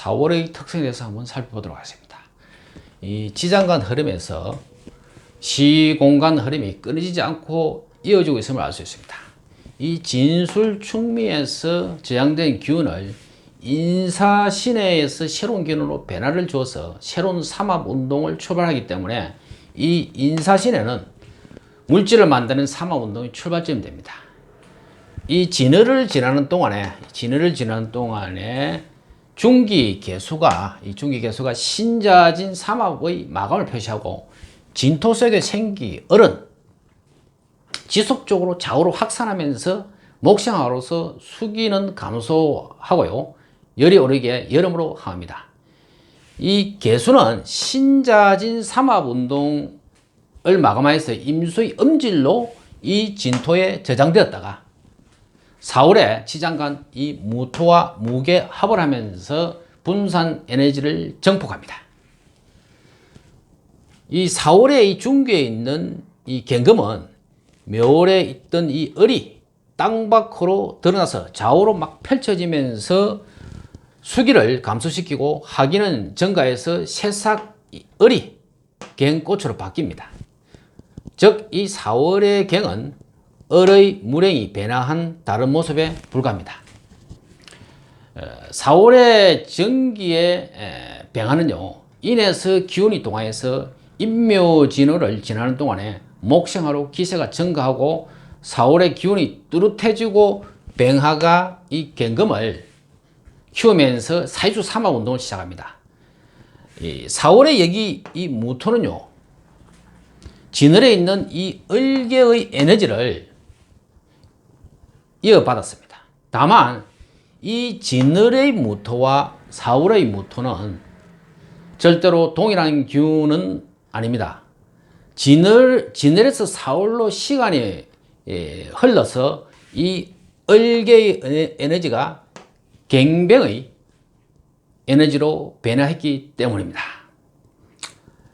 4월의 특성에 대해서 한번 살펴보도록 하겠습니다. 이 지장간 흐름에서 시공간 흐름이 끊어지지 않고 이어지고 있음을 알 수 있습니다. 이 진술 충미에서 저장된 기운을 인사 시내에서 새로운 기운으로 변화를 주어서 새로운 삼합 운동을 출발하기 때문에 이 인사 시내는 물질을 만드는 삼합 운동의 출발점이 됩니다. 이 진월을 지나는 동안에 진월을 지나는 동안에 중기 개수가 이 중기 개수가 신자진 삼합의 마감을 표시하고 진토 속의 생기 얼은 지속적으로 좌우로 확산하면서 목생화로서 수기는 감소하고요 열이 오르게 여름으로 합니다. 이 개수는 신자진 삼합 운동을 마감하여서 임수의 음질로 이 진토에 저장되었다가 4월에 지장간 이 무토와 무게 합을 하면서 분산 에너지를 정폭합니다. 이 4월에 이 중계에 있는 이 갱금은 묘월에 있던 이 을이 땅 밖으로 드러나서 좌우로 막 펼쳐지면서 수기를 감소시키고 하기는 증가해서 새싹 을이 갱꽃으로 바뀝니다. 즉, 이 4월의 갱은 을의 물행이 변화한 다른 모습에 불과합니다. 4월의 전기의 변화는요, 인해서 기운이 동하여서 인묘진호를 지나는 동안에 목생화로 기세가 증가하고 4월의 기운이 뚜렷해지고 병화가 이 갱금을 키우면서 사이수 삼합 운동을 시작합니다. 이 4월의 여기 이 무토는요, 진월에 있는 이 을개의 에너지를 이어받았습니다. 다만 이 진월의 무토와 4월의 무토는 절대로 동일한 기운은 아닙니다. 진월, 진월에서 4월로 시간이 예, 흘러서 이 을개의 에너지가 갱병의 에너지로 변화했기 때문입니다.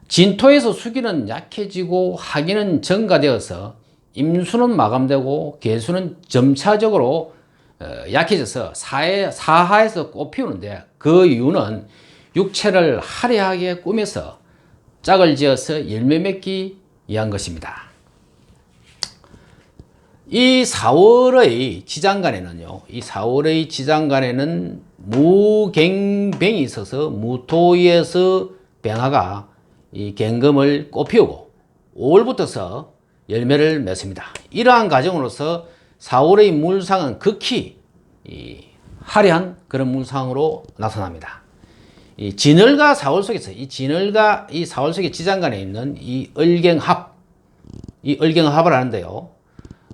진토에서 수기는 약해지고 하기는 증가되어서 임수는 마감되고 개수는 점차적으로 어, 약해져서 사해, 사하에서 꽃피우는데 그 이유는 육체를 화려하게 꾸며서 짝을 지어서 열매 맺기 위한 것입니다. 이 4월의 지장간에는요, 이 4월의 지장간에는 무갱병이 있어서 무토에서 병화가 이 갱금을 꽃피우고 5월부터서 열매를 맺습니다. 이러한 과정으로서 4월의 물상은 극히 화려한 그런 물상으로 나타납니다. 이 진월과 4월 속에서 이 진월과 이 4월 속의 지장간에 있는 이 을경합, 이 을경합을 하는데요.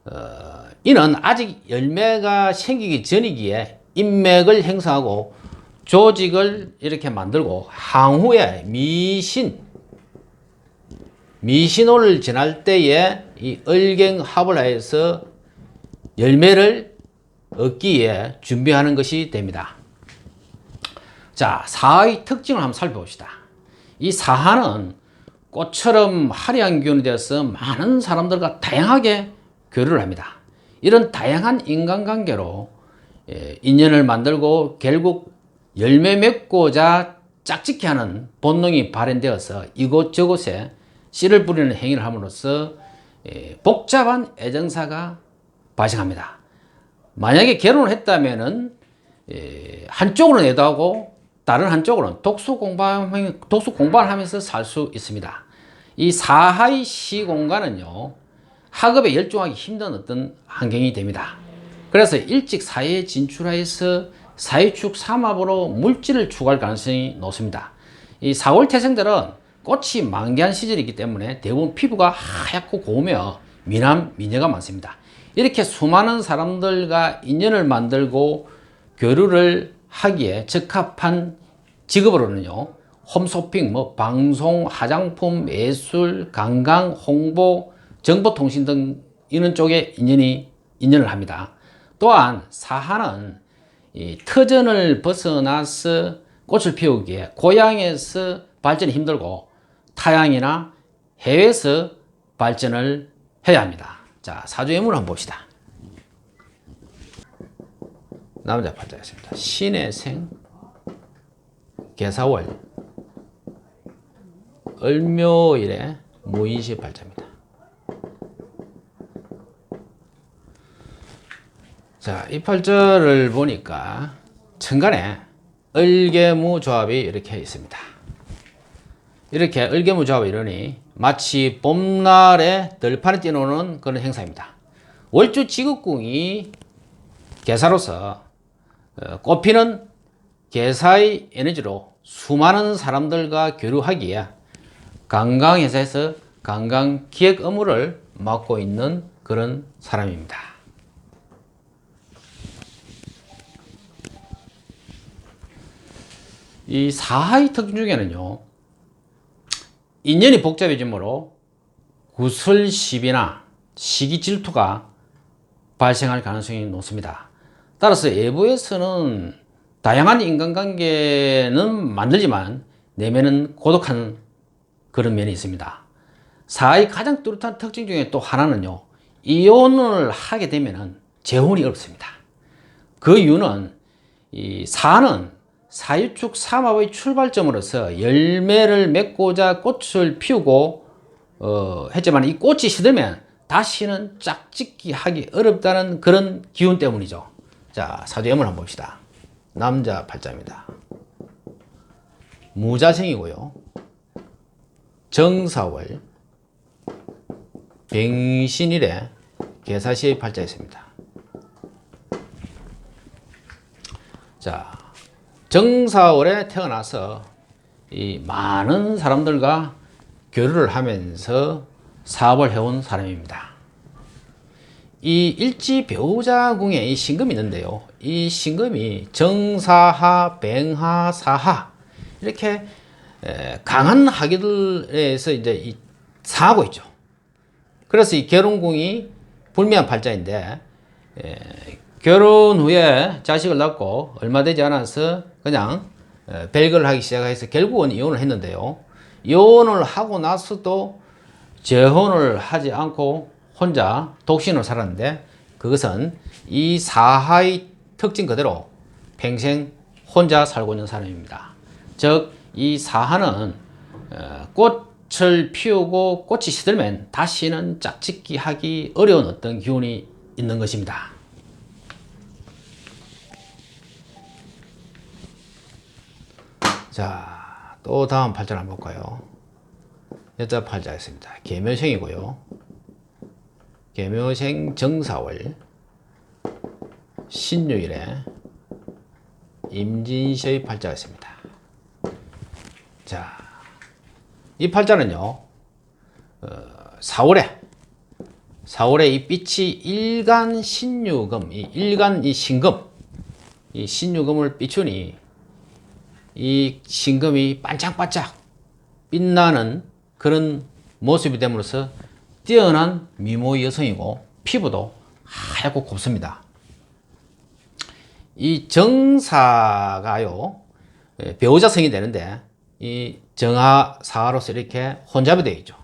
어, 이는 아직 열매가 생기기 전이기에 인맥을 형성하고 조직을 이렇게 만들고 향후에 미신, 미신호를 지날 때에 이 을경합을 하여서 열매를 얻기 위해 준비하는 것이 됩니다. 자, 사의 특징을 한번 살펴봅시다. 이 사하는 꽃처럼 화려한 기운이 되어서 많은 사람들과 다양하게 교류를 합니다. 이런 다양한 인간관계로 예, 인연을 만들고 결국 열매 맺고자 짝짓기 하는 본능이 발현되어서 이곳저곳에 씨를 뿌리는 행위를 함으로써 예, 복잡한 애정사가 발생합니다. 만약에 결혼을 했다면은 예, 한쪽으로 내도하고 다른 한쪽으로는 독수 공방 독수 공방을 하면서 살 수 있습니다. 이 사하의 시 공간은요 학업에 열중하기 힘든 어떤 환경이 됩니다. 그래서 일찍 사회에 진출하여서 사회축 삼합으로 물질을 추구할 가능성이 높습니다. 이 4월 태생들은 꽃이 만개한 시절이기 때문에 대부분 피부가 하얗고 고우며 미남, 미녀가 많습니다. 이렇게 수많은 사람들과 인연을 만들고 교류를 하기에 적합한 직업으로는요, 홈쇼핑, 뭐 방송, 화장품, 예술, 관광, 홍보, 정보통신 등 이런 쪽에 인연이 인연을 합니다. 또한 사하는 이 터전을 벗어나서 꽃을 피우기에 고향에서 발전이 힘들고 타양이나 해외에서 발전을 해야 합니다. 자, 사주예문을 한번 봅시다. 남자 팔자였습니다. 신의 생, 개사월 을묘일에 무인시 발자입니다. 자, 이 팔절을 보니까 천간에 을개무 조합이 이렇게 있습니다. 이렇게 을개무 조합이 이러니 마치 봄날에 들판에 뛰노는 그런 행사입니다. 월주 지극궁이 개사로서 어, 꽃피는 개사의 에너지로 수많은 사람들과 교류하기에 관광회사에서 관광 기획 업무를 맡고 있는 그런 사람입니다. 이 사하의 특징 중에는요, 인연이 복잡해지므로 구설시비나 시기 질투가 발생할 가능성이 높습니다. 따라서 외부에서는 다양한 인간관계는 만들지만 내면은 고독한 그런 면이 있습니다. 사의 가장 뚜렷한 특징 중에 또 하나는요, 이혼을 하게 되면은 재혼이 어렵습니다. 그 이유는 이 사는 사유축 삼합의 출발점으로서 열매를 맺고자 꽃을 피우고 어, 했지만 이 꽃이 시들면 다시는 짝짓기 하기 어렵다는 그런 기운 때문이죠. 자, 사주예물 한번 봅시다. 남자 팔자입니다. 무자생이고요. 정사월 병신일에 개사시의 팔자였습니다. 자, 정사월에 태어나서 이 많은 사람들과 교류를 하면서 사업을 해온 사람입니다. 이 일지 배우자궁에 이 신금이 있는데요. 이 신금이 정사하, 뱅하, 사하 이렇게 에, 강한 하기들에서 이제 이 사하고 있죠. 그래서 이 결혼궁이 불미한 팔자인데 에, 결혼 후에 자식을 낳고 얼마 되지 않아서 그냥 에, 벨거를 하기 시작해서 결국은 이혼을 했는데요. 이혼을 하고 나서도 재혼을 하지 않고 혼자 독신으로 살았는데 그것은 이 사하의 특징 그대로 평생 혼자 살고 있는 사람입니다. 즉, 이 사하는 어, 꽃을 피우고 꽃이 시들면 다시는 짝짓기 하기 어려운 어떤 기운이 있는 것입니다. 자, 또 다음 팔자를 한번 볼까요? 여자 팔자 있습니다. 계묘생이고요. 계묘생 정사월 신유일에 임진시의 팔자가 있습니다. 자, 이 팔자는요, 어, 4월에, 4월에 이 빛이 일간 신유금, 이 일간 이 신금, 이 신유금을 비추니 이 신금이 반짝반짝 빛나는 그런 모습이 됨으로써 뛰어난 미모 여성이고 피부도 하얗고 곱습니다. 이 정사가요 예, 배우자성이 되는데 이 정하사로서 이렇게 혼잡이 되어 있죠.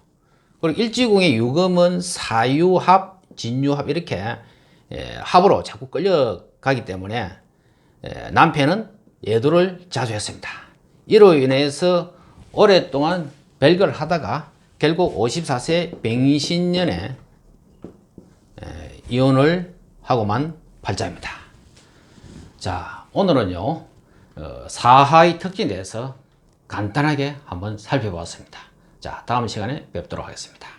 그리고 일지궁의 유금은 사유합, 진유합 이렇게 예, 합으로 자꾸 끌려가기 때문에 예, 남편은 예도를 자주 했습니다. 이로 인해서 오랫동안 별거를 하다가 결국 54세 병신년에 이혼을 하고만 발자입니다. 자, 오늘은요, 어, 사하의 특징에 대해서 간단하게 한번 살펴보았습니다. 자, 다음 시간에 뵙도록 하겠습니다.